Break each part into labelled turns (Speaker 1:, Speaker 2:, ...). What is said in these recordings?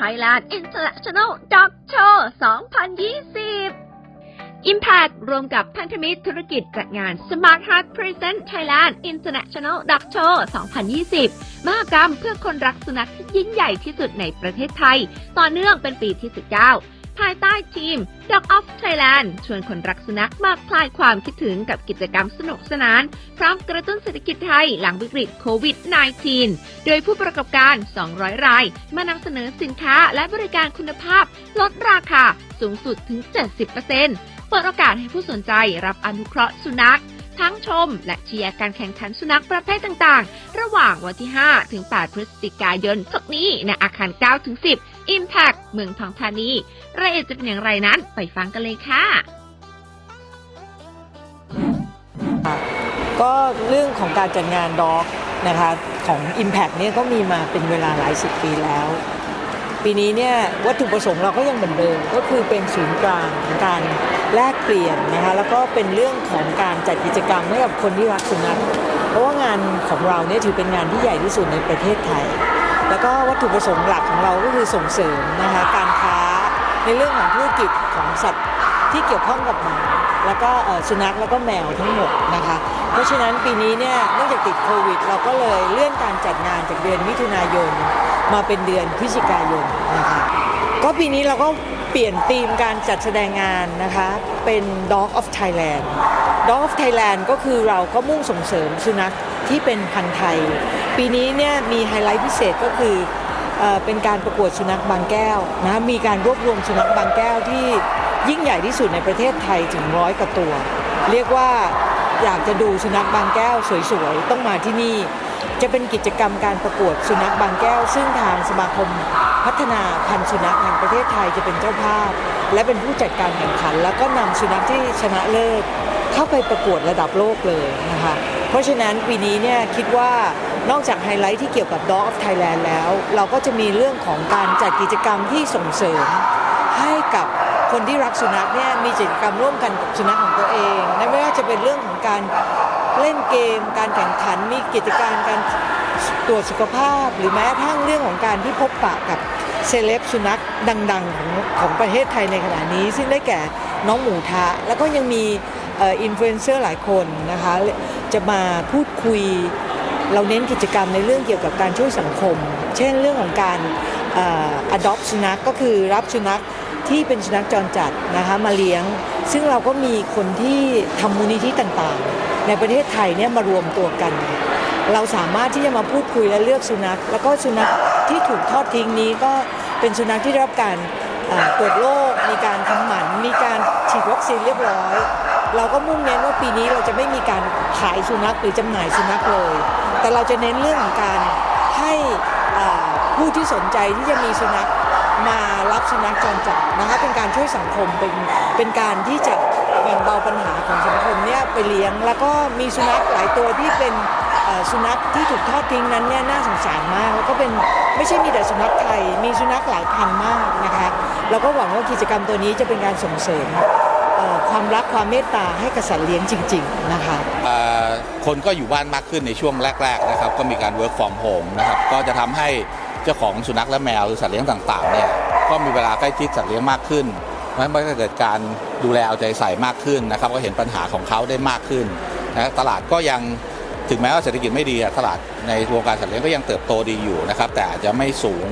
Speaker 1: Thailand International Dog Show 2020 Impact รวมกับพันธมิตรธุรกิจจัดงาน Smart Heart Present Thailand International Dog Show 2020 มหกรรมเพื่อคนรักสุนัขที่ยิ่งใหญ่ที่สุดในประเทศไทย ต่อเนื่องเป็นปีที่ 19 ภายใต้ทีม Dog of Thailand ชวนคนรักสุนัขมาคลายความคิดถึงกับกิจกรรมสนุกสนาน พร้อมกระตุ้นเศรษฐกิจไทยหลังวิกฤตโควิด -19 โดยผู้ประกอบการ 200 ราย มานำเสนอสินค้าและบริการคุณภาพ ลดราคาสูงสุดถึง 70%เปิดโอกาสให้ผู้สนใจรับอนุเคราะห์สุนัข ทั้งชม และเชียร์การแข่งขันสุนัขประเภทต่างๆ ระหว่างวันที่ 5 ถึง 8 พฤศจิกายนศกนี้ในอาคาร 9 ถึง 10 Impact เมืองทองธานี รายละเอียดจะเป็นอย่างไรนั้น ไปฟังกันเลยค่ะ
Speaker 2: ก็เรื่องของการจัดงานด็อกนะคะของ Impact เนี่ยก็มีมาเป็นเวลาหลายสิบปีแล้ว ปีนี้เนี่ยวัตถุประสงค์เราก็ยังเหมือนเดิมก็คือเป็นศูนย์กลางของการ แลกเปลี่ยนนะคะแล้วก็เป็นเรื่องของการจัดกิจกรรมให้กับคนที่รักสุนัขเพราะว่างานของเราเนี่ยถือเป็นงานที่ใหญ่ที่สุดในประเทศไทย แล้วก็วัตถุประสงค์หลักของเราก็คือส่งเสริมนะคะการค้าในเรื่องของธุรกิจของสัตว์ที่เกี่ยวข้องกับหมาแล้วก็สุนัขแล้วก็แมวทั้งหมดนะคะ เพราะฉะนั้นปีนี้เนี่ยเนื่องจากติดโควิด เราก็เลยเลื่อนการจัดงานจากเดือนมิถุนายน มาเป็นเดือนพฤศจิกายนนะคะก็ปีนี้เราก็ เปลี่ยนธีมการจัดแสดงงานนะคะเป็น Dog of Thailand Dog of Thailand ก็คือเราก็มุ่งส่งเสริมสุนัขที่เป็นพันธุ์ไทย ปีนี้เนี่ยมีไฮไลท์พิเศษก็คือเออเป็นการประกวดสุนัขบางแก้วนะมีการรวบรวมสุนัขบางแก้วที่ยิ่งใหญ่ที่สุดในประเทศไทยถึงร้อยกว่าตัว เรียกว่าอยากจะดูสุนัขบางแก้วสวยๆ ต้องมาที่นี่ จะเป็นกิจกรรมการประกวดสุนัขบางแก้ว ซึ่งทางสมาคมพัฒนาพันธุ์สุนัขแห่งประเทศไทยจะเป็นเจ้าภาพ และเป็นผู้จัดการแข่งขัน แล้วก็นำสุนัขที่ชนะเลิศเข้าไปประกวดระดับโลกเลยนะคะเพราะฉะนั้นปีนี้เนี่ยคิดว่านอกจากไฮไลท์ที่เกี่ยวกับ Dog of Thailand แล้ว เราก็จะมีเรื่องของการจัดกิจกรรมที่ส่งเสริม ให้กับคนที่รักสุนัขเนี่ยมีกิจกรรมร่วมกันกับสุนัขของตัวเองและไม่ว่าจะเป็นเรื่องของการ เล่นเกม การแข่งขันมีกิจการการตรวจสุขภาพ หรือแม้กระทั่งเรื่องของการที่พบปะกับเซเลบสุนัขดัง ๆ ของของประเทศไทยในขณะนี้ ซึ่งได้แก่น้องหมูทะ แล้วก็ยังมีอินฟลูเอนเซอร์หลายคนนะคะ จะมาพูดคุย เราเน้นกิจกรรมในเรื่องเกี่ยวกับการช่วยสังคม เช่นเรื่องของการออ adopt สุนัขก็คือรับสุนัขที่เป็นสุนัขจรจัดนะคะมาเลี้ยง ซึ่งเราก็มีคนที่ทำมูลนิธิต่างๆ ในประเทศไทยเนี่ยมารวมตัวกัน เราสามารถที่จะมาพูดคุยและเลือกสุนัข แล้วก็สุนัขที่ถูกทอดทิ้งนี้ก็เป็นสุนัขที่ได้รับการตรวจโรคมีการทำหมัน มีการฉีดวัคซีนเรียบร้อย เราก็มุ่งเน้นว่าปีนี้เราจะไม่มีการขายสุนัขหรือจำหน่ายสุนัขเลย แต่เราจะเน้นเรื่องของการให้ผู้ที่สนใจที่จะมีสุนัขมารับสุนัขจรจัดนะคะเป็นการช่วยสังคมเป็นเป็นการที่จะ บ่งเบาปัญหาของสังคมเนี่ยไปเลี้ยง แล้วก็มีสุนัขหลายตัวที่เป็นสุนัขที่ถูกทอดทิ้งนั้นเนี่ยน่าสงสารมาก แล้วก็เป็นไม่ใช่มีแต่สุนัขไทย มีสุนัขหลายพันมากนะคะแล้วก็หวังว่ากิจกรรมตัวนี้จะเป็นการส่งเสริมความรักความเมตตาให้กับสัตว์เลี้ยงจริง ๆ นะคะ
Speaker 3: คนก็อยู่บ้านมากขึ้นในช่วงแรก ๆ นะครับ ก็มีการ work from home นะครับ ก็จะทำให้เจ้าของสุนัขและแมวหรือสัตว์เลี้ยงต่างๆเนี่ยก็มีเวลาใกล้ชิดสัตว์เลี้ยงมากขึ้น เพราะฉะนั้นมันก็เกิดการดูแลเอาใจใส่มากขึ้นนะครับ ก็เห็นปัญหาของเขาได้มากขึ้นนะตลาดก็ยังถึงแม้ว่าเศรษฐกิจไม่ดีตลาดในวงการสัตว์เลี้ยงก็ยังเติบโตดีอยู่นะครับ แต่อาจจะไม่สูง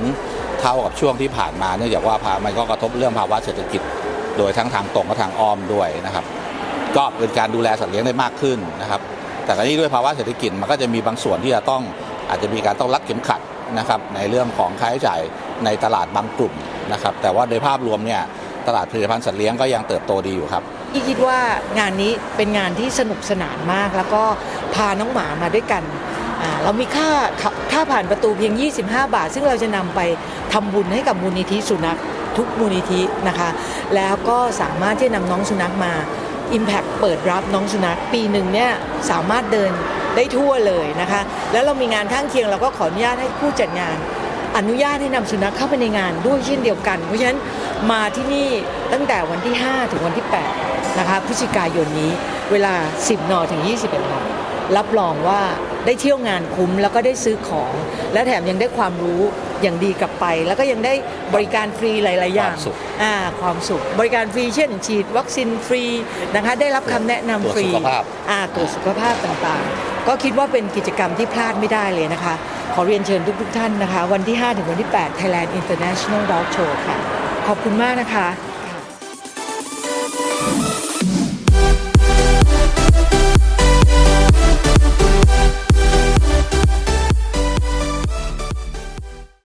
Speaker 3: เท่ากับช่วงที่ผ่านมาเนื่องจากว่าภามันก็กระทบเรื่องภาวะเศรษฐกิจ โดยทั้งทางตรงและทางอ้อมด้วยนะครับ ก็เป็นการดูแลสัตว์เลี้ยงได้มากขึ้นนะครับ แต่กรณีด้วยภาวะเศรษฐกิจมันก็จะมีบางส่วนที่จะต้องอาจจะมีการต้องรัดเข็มขัดนะครับในเรื่องของค่าใช้จ่ายในตลาดบางกลุ่มนะครับ แต่ว่าโดยภาพรวมเนี่ย ตลาดผลิตภัณฑ์สัตว์เลี้ยงก็ยังเติบโตดีอยู่ครับ
Speaker 2: ที่คิดว่างานนี้เป็นงานที่สนุกสนานมาก แล้วก็พาน้องหมามาด้วยกันเรามีค่าค่าผ่านประตูเพียง 25 บาท ซึ่งเราจะนำไปทำบุญให้กับมูลนิธิสุนัขทุกมูลนิธินะคะ แล้วก็สามารถที่จะนำน้องสุนัขมา Impact เปิดรับน้องสุนัขปีหนึ่งเนี่ยสามารถเดินได้ทั่วเลยนะคะ แล้วเรามีงานข้างเคียงเราก็ขออนุญาตให้ผู้จัดงาน อนุญาตให้นำสุนัขเข้าไปในงานด้วยเช่นเดียวกัน เพราะฉะนั้นมาที่นี่ตั้งแต่วันที่ 5 ถึงวันที่ 8 นะคะพฤศจิกายนนี้เวลา 10 น ถึง 21 น รับรองว่าได้เที่ยวงานคุ้มแล้วก็ได้ซื้อของ และแถมยังได้ความรู้อย่างดีกลับไป แล้วก็ยังได้บริการฟรีหลาย ๆ อย่าง
Speaker 3: ความสุข
Speaker 2: อ่าความสุข บริการฟรีเช่น ฉีดวัคซีนฟรีนะคะได้รับคำแนะนำฟรี
Speaker 3: ตรวจสุขภาพ
Speaker 2: อ่าตรวจสุขภาพต่าง ๆ ก็คิดว่าเป็นกิจกรรมที่พลาดไม่ได้เลยนะคะ ขอเรียนเชิญทุกๆท่านนะคะ วันที่ 5 ถึงวันที่ 8 Thailand International Dog Show ค่ะ ขอบคุณมากนะคะ